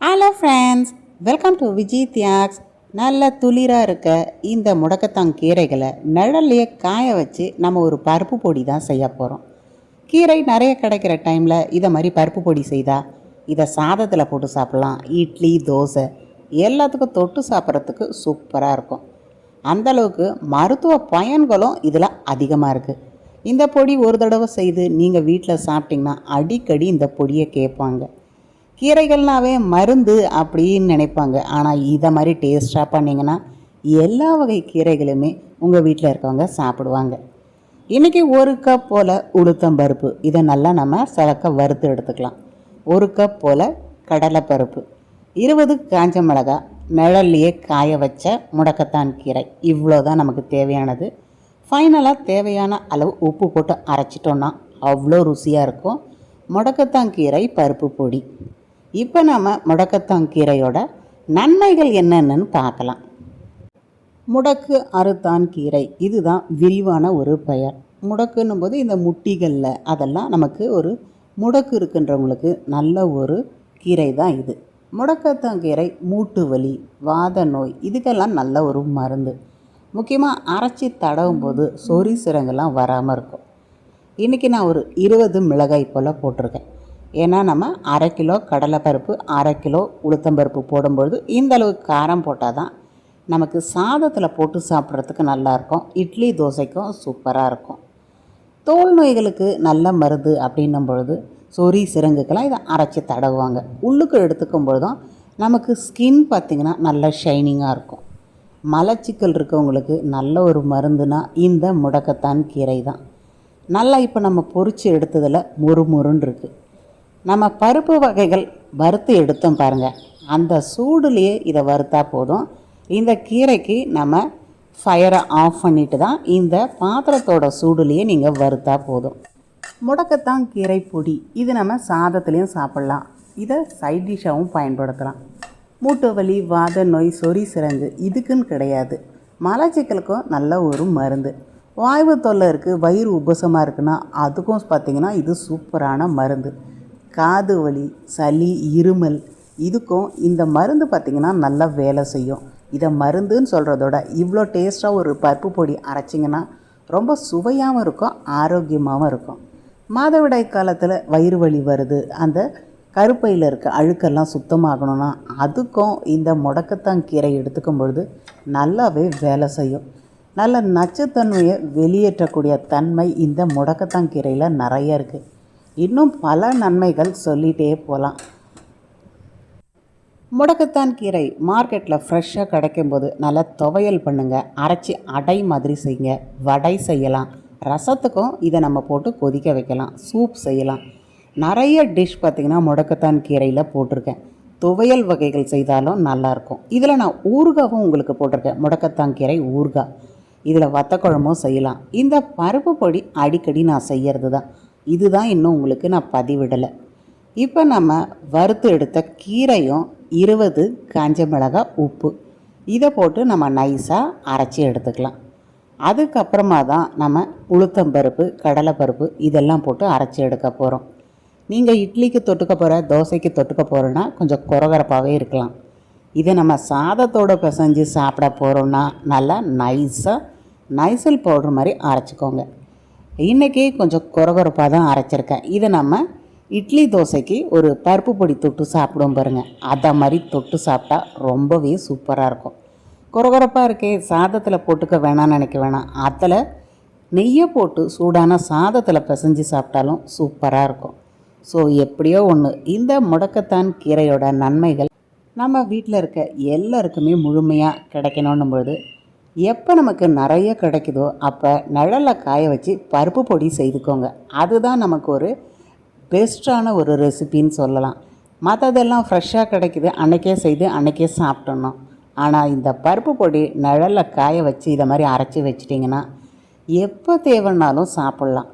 Hello friends welcome to Vijay Thiyags நல்ல துளிராக இருக்க இந்த முடக்கத்தான் கீரைகளை நிழல்லையே காய வச்சு நம்ம ஒரு பருப்பு பொடி தான் செய்ய போகிறோம் கீரை நிறைய கிடைக்கிற டைமில் இதை மாதிரி பருப்பு பொடி செய்தால் இதை சாதத்தில் போட்டு சாப்பிட்லாம். இட்லி தோசை எல்லாத்துக்கும் தொட்டு சாப்பிட்றதுக்கு சூப்பராக இருக்கும். அந்தளவுக்கு மருத்துவ பயன்களும் இதில் அதிகமாக இருக்குது இந்த பொடி ஒரு தடவை செய்து நீங்கள் வீட்டில் சாப்பிட்டிங்கன்னா அடிக்கடி இந்த பொடியை கேட்பாங்க. கீரைகள்னாவே மருந்து அப்படின்னு நினைப்பாங்க. ஆனால் இதை மாதிரி டேஸ்ட்டாக பண்ணிங்கன்னா எல்லா வகை கீரைகளுமே உங்கள் வீட்டில் இருக்கவங்க சாப்பிடுவாங்க. இன்றைக்கி ஒரு கப் போல் உளுத்தம்பருப்பு இதை நல்லா நம்ம சலக்க வறுத்து எடுத்துக்கலாம். ஒரு கப் போல் கடலைப்பருப்பு இருபது காஞ்ச மிளகாய் நிழல்லையே காய வச்ச முடக்கத்தான் கீரை. இவ்வளோ தான் நமக்கு தேவையானது. ஃபைனலாக தேவையான அளவு உப்பு போட்டு அரைச்சிட்டோன்னா அவ்வளோ ருசியாக இருக்கும். முடக்கத்தான் கீரை பருப்பு பொடி. இப்போ நாம் முடக்கத்தான் கீரையோட நன்மைகள் என்னென்னு பார்க்கலாம். முடக்கு அறுத்தான் கீரை. இதுதான் விரிவான ஒரு பெயர். முடக்குன்னும் போது இந்த முட்டிகளில் அதெல்லாம் நமக்கு ஒரு முடக்கு இருக்குன்றவங்களுக்கு நல்ல ஒரு கீரை தான் இது. முடக்கத்தான் கீரை மூட்டு வலி வாத நோய் இதுக்கெல்லாம் நல்ல ஒரு மருந்து. முக்கியமாக அரைச்சி தடவும் போது சொறி சிறங்கெல்லாம் வராமல் இருக்கும். இன்றைக்கி நான் ஒரு இருபது மிளகாய் போல் போட்டிருக்கேன். ஏன்னா நம்ம அரை கிலோ கடலைப்பருப்பு அரை கிலோ உளுத்தம்பருப்பு போடும்பொழுது இந்த அளவுக்கு காரம் போட்டால் தான் நமக்கு சாதத்தில் போட்டு சாப்பிட்றதுக்கு நல்லாயிருக்கும். இட்லி தோசைக்கும் சூப்பராக இருக்கும். தோல் நோய்களுக்கு நல்ல மருந்து அப்படின்னும் பொழுது சொறி சிறங்குக்கெல்லாம் இதை அரைச்சி தடவுவாங்க. உள்ளுக்கு எடுத்துக்கும் பொழுதும் நமக்கு ஸ்கின் பார்த்திங்கன்னா நல்ல ஷைனிங்காக இருக்கும். மலச்சிக்கல் இருக்கவங்களுக்கு நல்ல ஒரு மருந்துனா இந்த முடக்கத்தான் கீரை தான் நல்லா இப்போ நம்ம பொரித்து எடுத்ததில் முறுமுறுன்னு இருக்குது நம்ம பருப்பு வகைகள் வறுத்து எடுத்தோம் பாருங்கள் அந்த சூடுலேயே இதை வறுத்தா போதும். இந்த கீரைக்கு நம்ம ஃபயரை ஆஃப் பண்ணிட்டு தான் இந்த பாத்திரத்தோட சூடுலேயே நீங்கள் வறுத்தா போதும். முடக்கத்தான் கீரை பொடி. இது நம்ம சாதத்துலேயும் சாப்பிட்லாம். இதை சைட் டிஷ்ஷாகவும் பயன்படுத்தலாம். மூட்டு வலி வாத நோய் சொறி சிறங்கு இதுக்குன்னு கிடையாது. மலச்சிக்கலுக்கும் நல்ல ஒரு மருந்து. வாய்வு தொல்லை இருக்குது வயிறு உபசமாக இருக்குன்னா அதுக்கும் பார்த்திங்கன்னா இது சூப்பரான மருந்து. காது வலி சளி இருமல் இதுக்கும் இந்த மருந்து பார்த்திங்கன்னா நல்லா வேலை செய்யும். இதை மருந்துன்னு சொல்கிறதோட இவ்வளோ டேஸ்ட்டாக ஒரு பருப்பு பொடி அரைச்சிங்கன்னா ரொம்ப சுவையாகவும் இருக்கும் ஆரோக்கியமாகவும் இருக்கும். மாதவிடாய் காலத்தில் வயிறு வலி வருது அந்த கருப்பையில் இருக்க அழுக்கெல்லாம் சுத்தமாகணும்னா அதுக்கும் இந்த முடக்கத்தான் கீரை எடுத்துக்கும் பொழுது நல்லாவே வேலை செய்யும். நல்ல நச்சுத்தன்மையை வெளியேற்றக்கூடிய தன்மை இந்த முடக்கத்தான் கீரையில் நிறைய இருக்குது இன்னும் பல நன்மைகள் சொல்லிகிட்டே போகலாம் முடக்கத்தான் கீரை. மார்க்கெட்டில் ஃப்ரெஷ்ஷாக கிடைக்கும்போது நல்லா துவையல் பண்ணுங்கள் அரைச்சி அடை மாதிரி செய்யுங்க வடை செய்யலாம். ரசத்துக்கும் இதை நம்ம போட்டு கொதிக்க வைக்கலாம். சூப் செய்யலாம். நிறைய டிஷ் பார்த்திங்கன்னா முடக்கத்தான் கீரையில் போட்டிருக்கேன். துவையல் வகைகள் செய்தாலும் நல்லாயிருக்கும். இதில் நான் ஊறுகாவும் உங்களுக்கு போட்டிருக்கேன். முடக்கத்தான் கீரை ஊறுகாய். இதில் வத்தக்குழம்பும் செய்யலாம். இந்த பருப்பு பொடி அடிக்கடி நான் செய்கிறது தான் இதுதான் இன்னும் உங்களுக்கு நான் பதிவிடலை. இப்போ நம்ம வறுத்து எடுத்த கீரையும் இருபது காஞ்ச மிளகாய் உப்பு. இதை போட்டு நம்ம நைஸாக அரைச்சி எடுத்துக்கலாம். அதுக்கப்புறமா தான் நம்ம உளுத்தம்பருப்பு கடலைப்பருப்பு இதெல்லாம் போட்டு அரைச்சி எடுக்க போகிறோம் நீங்கள் இட்லிக்கு தொட்டுக்க போகிற தோசைக்கு தொட்டுக்க போகிறோன்னா கொஞ்சம் குறகரப்பாகவே இருக்கலாம். இதை நம்ம சாதத்தோடு பிசைஞ்சு சாப்பிட போகிறோன்னா நல்லா நைஸாக நைசல் பவுடர் மாதிரி அரைச்சிக்கோங்க. இன்றைக்கி கொஞ்சம் குறகுறப்பாக தான் அரைச்சிருக்கேன். இதை நம்ம இட்லி தோசைக்கு ஒரு பருப்பு பொடி தொட்டு சாப்பிடும் பாருங்கள் அதை மாதிரி தொட்டு சாப்பிட்டா ரொம்பவே சூப்பராக இருக்கும். குறகுறப்பாக இருக்கே சாதத்தில் போட்டுக்க வேணாம்னு நினைக்க வேணாம். அதில் நெய்யை போட்டு சூடான சாதத்தில் பிசைஞ்சு சாப்பிட்டாலும் சூப்பராக இருக்கும். ஸோ எப்படியோ ஒன்று இந்த முடக்கத்தான் கீரையோட நன்மைகள். நம்ம வீட்டில் இருக்க எல்லாருக்குமே முழுமையாக கிடைக்கணுன்னும் பொழுது எப்போ நமக்கு நிறைய கிடைக்குதோ அப்போ நிழலில் காய வச்சு பருப்பு பொடி செய்துக்கோங்க. அதுதான் நமக்கு ஒரு பெஸ்ட்டான ஒரு ரெசிபின்னு சொல்லலாம். மற்றதெல்லாம் ஃப்ரெஷ்ஷாக கிடைக்குது. அன்றைக்கே செய்து அன்றைக்கே சாப்பிட்டணும் ஆனால் இந்த பருப்பு பொடி நிழலில் காய வச்சு இதை மாதிரி அரைச்சி வச்சிட்டிங்கன்னா எப்போ தேவைன்னாலும் சாப்பிட்லாம்.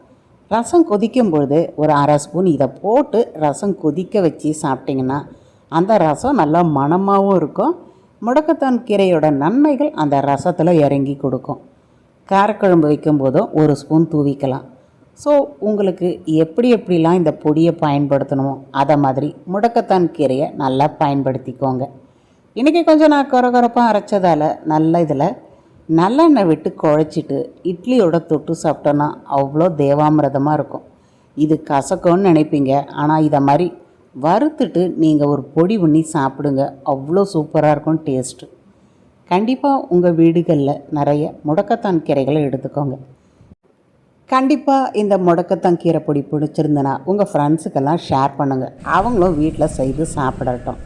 ரசம் கொதிக்கும் பொழுது ஒரு அரை ஸ்பூன் இதை போட்டு ரசம் கொதிக்க வச்சு சாப்பிட்டிங்கன்னா அந்த ரசம் நல்லா மணமாகவும் இருக்கும். முடக்கத்தான் கீரையோட நன்மைகள் அந்த ரசத்தில் இறங்கி கொடுக்கும். காரக்குழம்பு வைக்கும்போதும் ஒரு ஸ்பூன் தூவிக்கலாம். ஸோ உங்களுக்கு எப்படி எப்படிலாம் இந்த பொடியை பயன்படுத்தணுமோ அதை மாதிரி முடக்கத்தான் கீரையை நல்லா பயன்படுத்திக்கோங்க. இன்றைக்கி கொஞ்சம் நான் குறகுறப்பாக அரைச்சதால் நல்ல இதில் நல்லெண்ணெய் விட்டு குழச்சிட்டு இட்லியோட தொட்டு சாப்பிட்டோன்னா அவ்வளோ தேவாமிரதமாக இருக்கும். இது கசக்கும்னு நினைப்பீங்க. ஆனால் இதை மாதிரி வறுத்துட்டு நீங்கள் ஒரு பொடி பண்ணி சாப்பிடுங்க. அவ்வளோ சூப்பராக இருக்கும் டேஸ்ட்டு கண்டிப்பாக உங்கள் வீடுகளில் நிறைய முடக்கத்தான் கீரைகளை எடுத்துக்கோங்க. கண்டிப்பாக இந்த முடக்கத்தான் கீரை பொடி பிடிச்சிருந்தனா உங்கள் ஃப்ரெண்ட்ஸுக்கெல்லாம் ஷேர் பண்ணுங்கள் அவங்களும் வீட்டில் செய்து சாப்பிடட்டும்.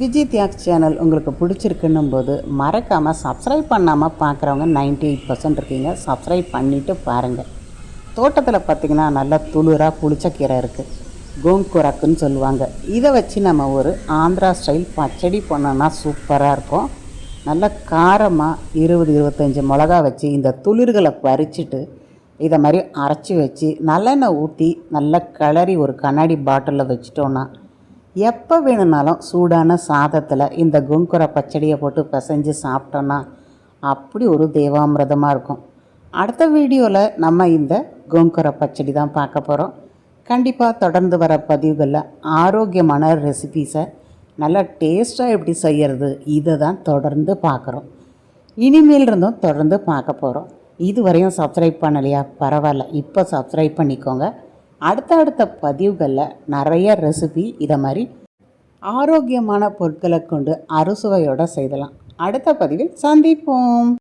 விஜய் தியாக் சேனல் உங்களுக்கு பிடிச்சிருக்குன்னும் போது மறக்காமல் சப்ஸ்கிரைப் பண்ணாமல் பார்க்குறவங்க 98% எயிட் பர்சன்ட் இருக்கீங்க. சப்ஸ்கிரைப் பண்ணிவிட்டு பாருங்கள் தோட்டத்தில் பார்த்திங்கன்னா நல்லா துளிராக புளிச்ச கீரை இருக்குது கோங்குரக்குன்னு சொல்லுவாங்க. இதை வச்சு நம்ம ஒரு ஆந்திரா ஸ்டைல் பச்சடி பண்ணோன்னா சூப்பராக இருக்கும். நல்ல காரமாக இருபது இருபத்தஞ்சி மிளகா வச்சு இந்த துளிர்களை பறிச்சுட்டு இதை மாதிரி அரைச்சி வச்சு நல்லெண்ணெய் ஊற்றி நல்லா கிளறி ஒரு கண்ணாடி பாட்டிலில் வச்சிட்டோன்னா எப்போ வேணும்னாலும் சூடான சாதத்தில் இந்த குங்குர பச்சடியை போட்டு பிசைஞ்சு சாப்பிட்டோன்னா அப்படி ஒரு தேவாமிரதமாக இருக்கும். அடுத்த வீடியோவில் நம்ம இந்த கோங்குர பச்சடி தான் பார்க்க போகிறோம் கண்டிப்பாக தொடர்ந்து வர பதிவுகளில் ஆரோக்கியமான ரெசிபீஸை நல்லா டேஸ்ட்டாக எப்படி செய்கிறது இதை தான் தொடர்ந்து பார்க்குறோம் இனிமேல் இருந்தும் தொடர்ந்து பார்க்க போகிறோம் இதுவரையும் சப்ஸ்கிரைப் பண்ணலையா? பரவாயில்ல. இப்போ சப்ஸ்கிரைப் பண்ணிக்கோங்க. அடுத்த அடுத்த பதிவுகளில் நிறைய ரெசிபி இதை மாதிரி ஆரோக்கியமான பொருட்களை கொண்டு அறுசுவையோடு செய்தலாம். அடுத்த பதிவில் சந்திப்போம்.